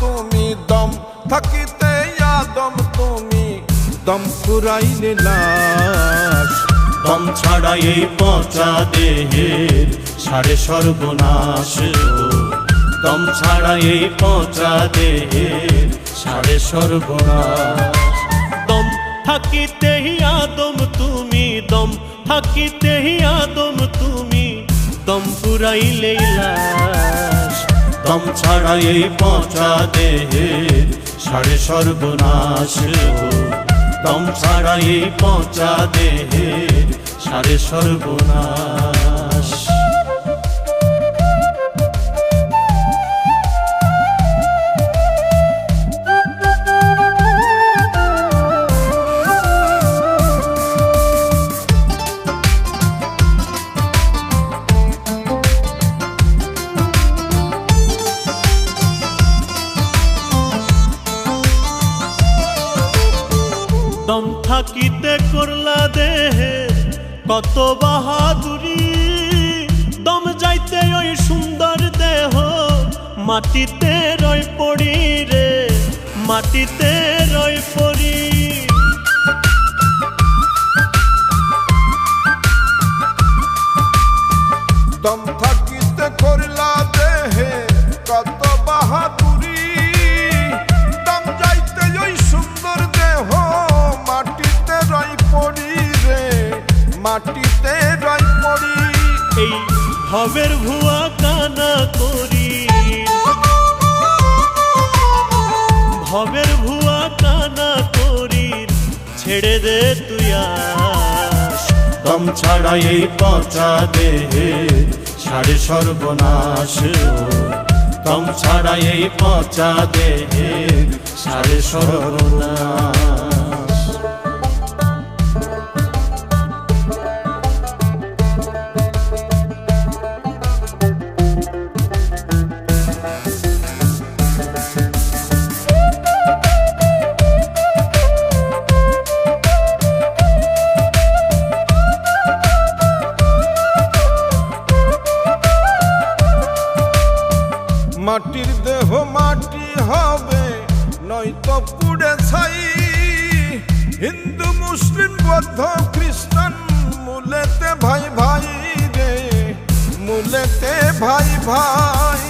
তুমি দম, থাকিতে আদম তুমি দম ফুরাইলে লাশ। দম ছাড়া এই পচা দেহের সাড়ে সর্বনাশ দম ছাড়া এই পচা দেহের সাড়ে সর্বনাশ। দম থাকিতে আদম তুমি দম, থাকিতে আদম তুমি দম ফুরাইলে লাশ। দম ছাড়া এই পচা দেহের সাড়ে সর্বনাশ দম ছাড়া এই পচা দেহের সাড়ে সর্বনাশ। দম থাকিতে করলা দেহে, কত বাহাদুরি। দম যাইতে ওই সুন্দর দেহ, মাটিতে রয় পড়ি রে, মাটিতে রয় পড়ি। দম থাকিতে এই ভবের ভুয়া কানা করি। ভবের ভুয়া কানা করি, ছেড়ে দে তুই দম ছাড়া এই পচা দেহের সাড়ে সর্বনাশ। দম ছাড়া এই পচা দেহের সাড়ে সর্বনাশ। মাটির দেহ মাটি হবে, নয়তো পুড়ে ছাই। হিন্দু, মুসলিম, বৌদ্ধ, খ্রিস্টান, মূলেতে ভাই ভাই রে, মূলেতে ভাই ভাই।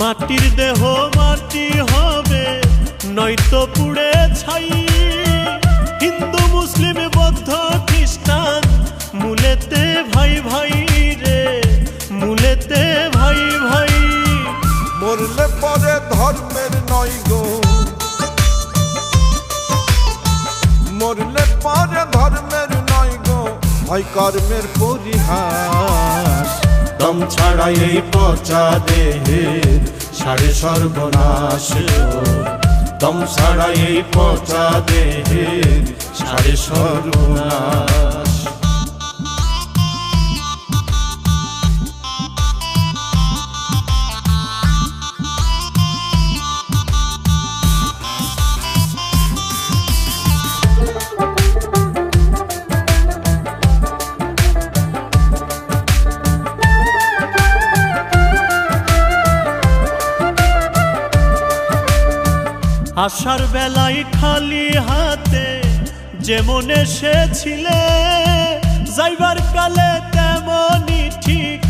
মাটির দেহ মাটি হবে, নয়তো পুড়ে ছাই। হয় কর্মের পরিহাস। দম ছাড়া এই পচা দেহের সাড়ে সর্বনাশ। দম ছাড়া এই পচা দেহের সাড়ে সর্বনাশ। আসার বেলায় খালি হাতে যেমন এসেছিলে, যাইবার কালে তেমনই ঠিক।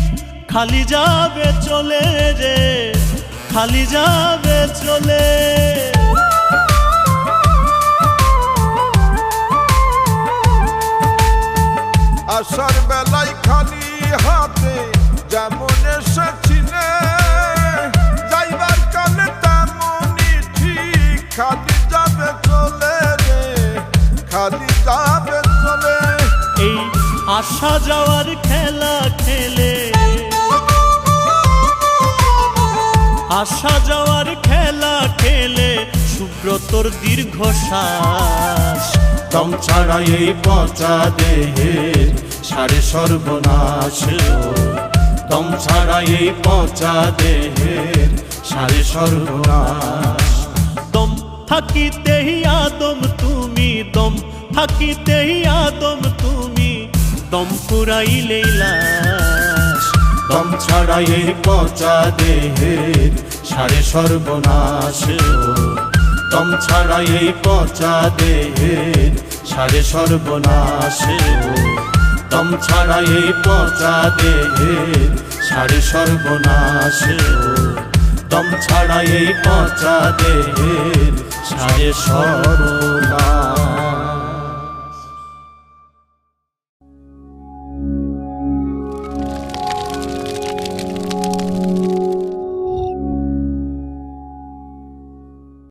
খালি যাবে চলে রে, খালি যাবে চলে আসা যাওয়ার খেলা খেলে। আসা যাওয়ার খেলা খেলে সুব্রতর দীর্ঘশ্বাস। দম ছাড়া এই পচা দেহের সাড়ে সর্বনাশ। দম ছাড়া এই পচা দেহের সাড়ে সর্বনাশ। দম থাকিতেই আদম তুমি দম থাকিতেই আদম তুমি। দম ফুরাইলে দম ছাড়া এই পচা দেহের সারে সর্বনাশ দম ছাড়া এই পচা দেহের সারে সর্বনাশ দম ছাড়া এই পচা দেহের সারে সর্বনাশ দম ছাড়া এই পচা দেহের সারে সর্বনাশ।